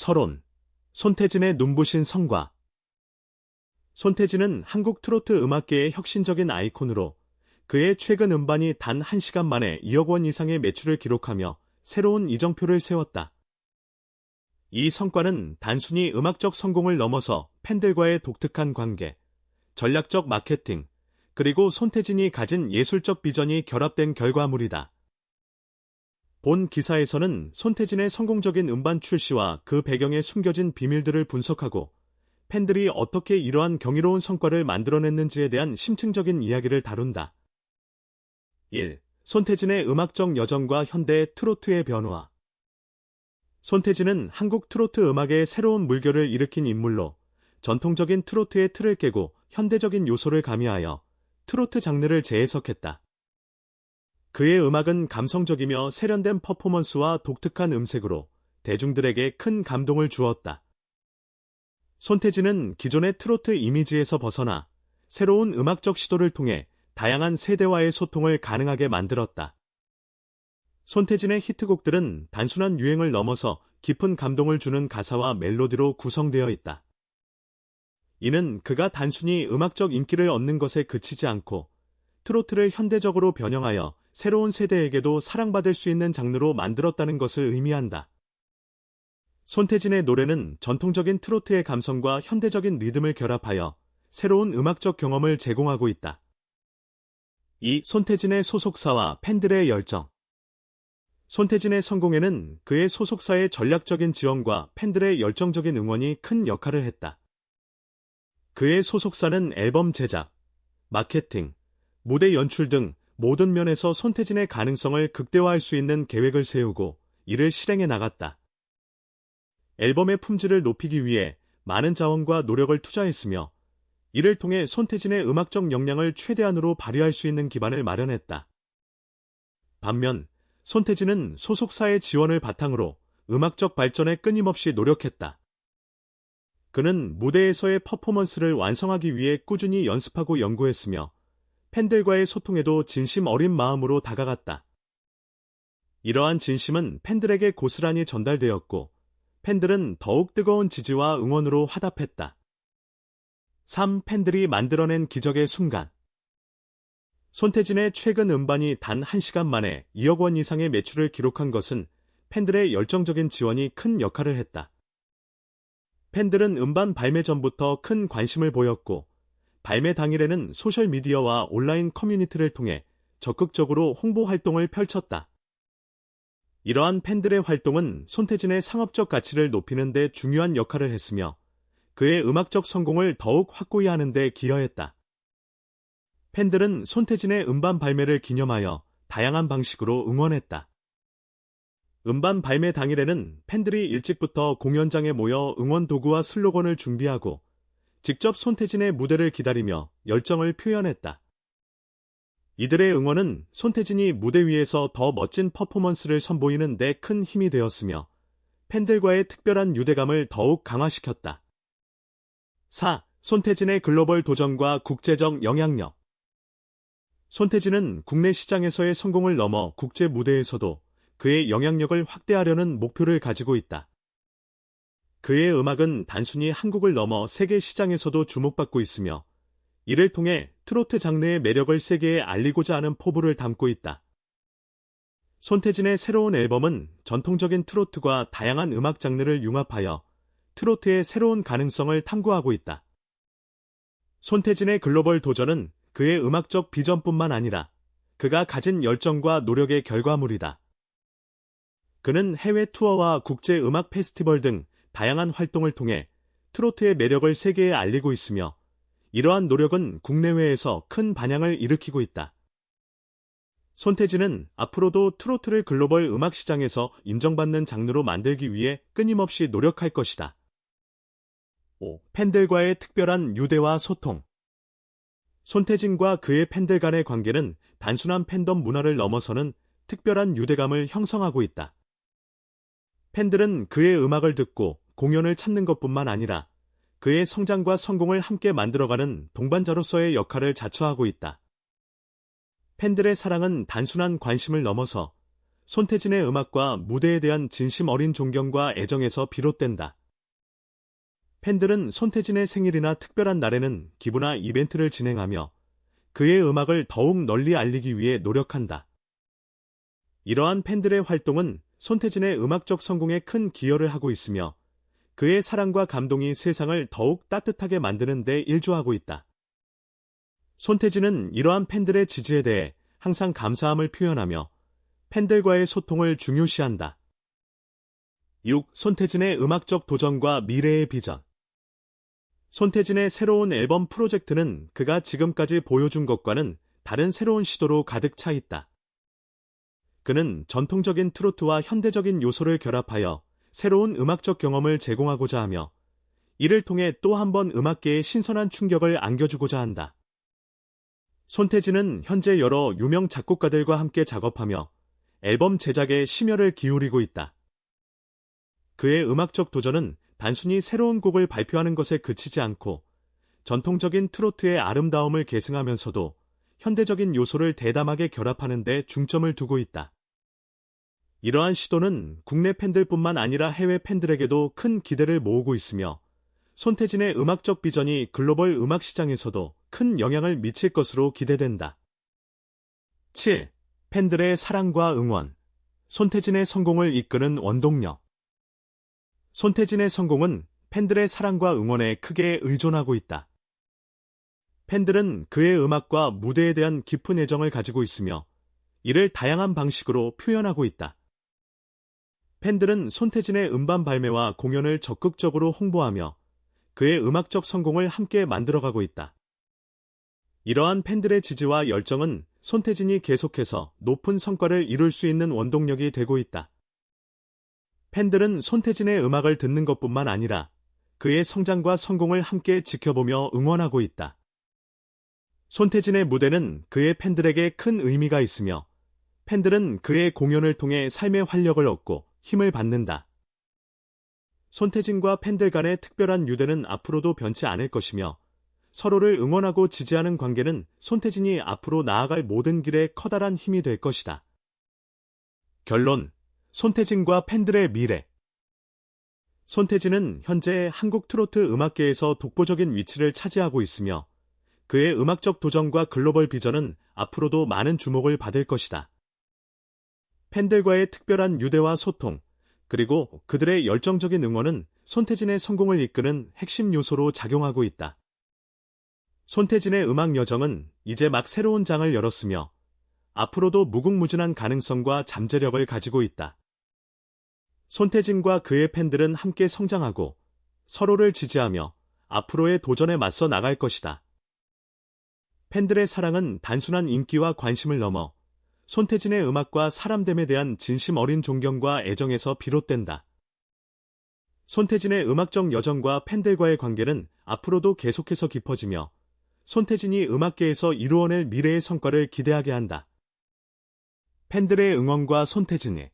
서론, 손태진의 눈부신 성과. 손태진은 한국 트로트 음악계의 혁신적인 아이콘으로 그의 최근 음반이 단 1시간 만에 2억 원 이상의 매출을 기록하며 새로운 이정표를 세웠다. 이 성과는 단순히 음악적 성공을 넘어서 팬들과의 독특한 관계, 전략적 마케팅, 그리고 손태진이 가진 예술적 비전이 결합된 결과물이다. 본 기사에서는 손태진의 성공적인 음반 출시와 그 배경에 숨겨진 비밀들을 분석하고 팬들이 어떻게 이러한 경이로운 성과를 만들어냈는지에 대한 심층적인 이야기를 다룬다. 1. 손태진의 음악적 여정과 현대 트로트의 변화 손태진은 한국 트로트 음악의 새로운 물결을 일으킨 인물로 전통적인 트로트의 틀을 깨고 현대적인 요소를 가미하여 트로트 장르를 재해석했다. 그의 음악은 감성적이며 세련된 퍼포먼스와 독특한 음색으로 대중들에게 큰 감동을 주었다. 손태진은 기존의 트로트 이미지에서 벗어나 새로운 음악적 시도를 통해 다양한 세대와의 소통을 가능하게 만들었다. 손태진의 히트곡들은 단순한 유행을 넘어서 깊은 감동을 주는 가사와 멜로디로 구성되어 있다. 이는 그가 단순히 음악적 인기를 얻는 것에 그치지 않고 트로트를 현대적으로 변형하여 새로운 세대에게도 사랑받을 수 있는 장르로 만들었다는 것을 의미한다. 손태진의 노래는 전통적인 트로트의 감성과 현대적인 리듬을 결합하여 새로운 음악적 경험을 제공하고 있다. 이 손태진의 소속사와 팬들의 열정. 손태진의 성공에는 그의 소속사의 전략적인 지원과 팬들의 열정적인 응원이 큰 역할을 했다. 그의 소속사는 앨범 제작, 마케팅, 무대 연출 등 모든 면에서 손태진의 가능성을 극대화할 수 있는 계획을 세우고 이를 실행해 나갔다. 앨범의 품질을 높이기 위해 많은 자원과 노력을 투자했으며 이를 통해 손태진의 음악적 역량을 최대한으로 발휘할 수 있는 기반을 마련했다. 반면 손태진은 소속사의 지원을 바탕으로 음악적 발전에 끊임없이 노력했다. 그는 무대에서의 퍼포먼스를 완성하기 위해 꾸준히 연습하고 연구했으며 팬들과의 소통에도 진심 어린 마음으로 다가갔다. 이러한 진심은 팬들에게 고스란히 전달되었고 팬들은 더욱 뜨거운 지지와 응원으로 화답했다. 3. 팬들이 만들어낸 기적의 순간 손태진의 최근 음반이 단 1시간 만에 2억 원 이상의 매출을 기록한 것은 팬들의 열정적인 지원이 큰 역할을 했다. 팬들은 음반 발매 전부터 큰 관심을 보였고 발매 당일에는 소셜미디어와 온라인 커뮤니티를 통해 적극적으로 홍보 활동을 펼쳤다. 이러한 팬들의 활동은 손태진의 상업적 가치를 높이는 데 중요한 역할을 했으며 그의 음악적 성공을 더욱 확고히 하는 데 기여했다. 팬들은 손태진의 음반 발매를 기념하여 다양한 방식으로 응원했다. 음반 발매 당일에는 팬들이 일찍부터 공연장에 모여 응원 도구와 슬로건을 준비하고 직접 손태진의 무대를 기다리며 열정을 표현했다. 이들의 응원은 손태진이 무대 위에서 더 멋진 퍼포먼스를 선보이는 데 큰 힘이 되었으며 팬들과의 특별한 유대감을 더욱 강화시켰다. 4. 손태진의 글로벌 도전과 국제적 영향력 손태진은 국내 시장에서의 성공을 넘어 국제 무대에서도 그의 영향력을 확대하려는 목표를 가지고 있다. 그의 음악은 단순히 한국을 넘어 세계 시장에서도 주목받고 있으며 이를 통해 트로트 장르의 매력을 세계에 알리고자 하는 포부를 담고 있다. 손태진의 새로운 앨범은 전통적인 트로트와 다양한 음악 장르를 융합하여 트로트의 새로운 가능성을 탐구하고 있다. 손태진의 글로벌 도전은 그의 음악적 비전뿐만 아니라 그가 가진 열정과 노력의 결과물이다. 그는 해외 투어와 국제 음악 페스티벌 등 다양한 활동을 통해 트로트의 매력을 세계에 알리고 있으며 이러한 노력은 국내외에서 큰 반향을 일으키고 있다. 손태진은 앞으로도 트로트를 글로벌 음악 시장에서 인정받는 장르로 만들기 위해 끊임없이 노력할 것이다. 5. 팬들과의 특별한 유대와 소통 손태진과 그의 팬들 간의 관계는 단순한 팬덤 문화를 넘어서는 특별한 유대감을 형성하고 있다. 팬들은 그의 음악을 듣고 공연을 찾는 것뿐만 아니라 그의 성장과 성공을 함께 만들어가는 동반자로서의 역할을 자처하고 있다. 팬들의 사랑은 단순한 관심을 넘어서 손태진의 음악과 무대에 대한 진심 어린 존경과 애정에서 비롯된다. 팬들은 손태진의 생일이나 특별한 날에는 기부나 이벤트를 진행하며 그의 음악을 더욱 널리 알리기 위해 노력한다. 이러한 팬들의 활동은 손태진의 음악적 성공에 큰 기여를 하고 있으며 그의 사랑과 감동이 세상을 더욱 따뜻하게 만드는 데 일조하고 있다. 손태진은 이러한 팬들의 지지에 대해 항상 감사함을 표현하며 팬들과의 소통을 중요시한다. 6. 손태진의 음악적 도전과 미래의 비전 손태진의 새로운 앨범 프로젝트는 그가 지금까지 보여준 것과는 다른 새로운 시도로 가득 차 있다. 그는 전통적인 트로트와 현대적인 요소를 결합하여 새로운 음악적 경험을 제공하고자 하며 이를 통해 또 한 번 음악계에 신선한 충격을 안겨주고자 한다. 손태진은 현재 여러 유명 작곡가들과 함께 작업하며 앨범 제작에 심혈을 기울이고 있다. 그의 음악적 도전은 단순히 새로운 곡을 발표하는 것에 그치지 않고 전통적인 트로트의 아름다움을 계승하면서도 현대적인 요소를 대담하게 결합하는 데 중점을 두고 있다. 이러한 시도는 국내 팬들뿐만 아니라 해외 팬들에게도 큰 기대를 모으고 있으며 손태진의 음악적 비전이 글로벌 음악 시장에서도 큰 영향을 미칠 것으로 기대된다. 7. 팬들의 사랑과 응원. 손태진의 성공을 이끄는 원동력. 손태진의 성공은 팬들의 사랑과 응원에 크게 의존하고 있다. 팬들은 그의 음악과 무대에 대한 깊은 애정을 가지고 있으며 이를 다양한 방식으로 표현하고 있다. 팬들은 손태진의 음반 발매와 공연을 적극적으로 홍보하며 그의 음악적 성공을 함께 만들어가고 있다. 이러한 팬들의 지지와 열정은 손태진이 계속해서 높은 성과를 이룰 수 있는 원동력이 되고 있다. 팬들은 손태진의 음악을 듣는 것뿐만 아니라 그의 성장과 성공을 함께 지켜보며 응원하고 있다. 손태진의 무대는 그의 팬들에게 큰 의미가 있으며 팬들은 그의 공연을 통해 삶의 활력을 얻고 힘을 받는다. 손태진과 팬들 간의 특별한 유대는 앞으로도 변치 않을 것이며 서로를 응원하고 지지하는 관계는 손태진이 앞으로 나아갈 모든 길에 커다란 힘이 될 것이다. 결론. 손태진과 팬들의 미래. 손태진은 현재 한국 트로트 음악계에서 독보적인 위치를 차지하고 있으며 그의 음악적 도전과 글로벌 비전은 앞으로도 많은 주목을 받을 것이다. 팬들과의 특별한 유대와 소통, 그리고 그들의 열정적인 응원은 손태진의 성공을 이끄는 핵심 요소로 작용하고 있다. 손태진의 음악 여정은 이제 막 새로운 장을 열었으며 앞으로도 무궁무진한 가능성과 잠재력을 가지고 있다. 손태진과 그의 팬들은 함께 성장하고 서로를 지지하며 앞으로의 도전에 맞서 나갈 것이다. 팬들의 사랑은 단순한 인기와 관심을 넘어 손태진의 음악과 사람됨에 대한 진심 어린 존경과 애정에서 비롯된다. 손태진의 음악적 여정과 팬들과의 관계는 앞으로도 계속해서 깊어지며 손태진이 음악계에서 이루어낼 미래의 성과를 기대하게 한다. 팬들의 응원과 손태진의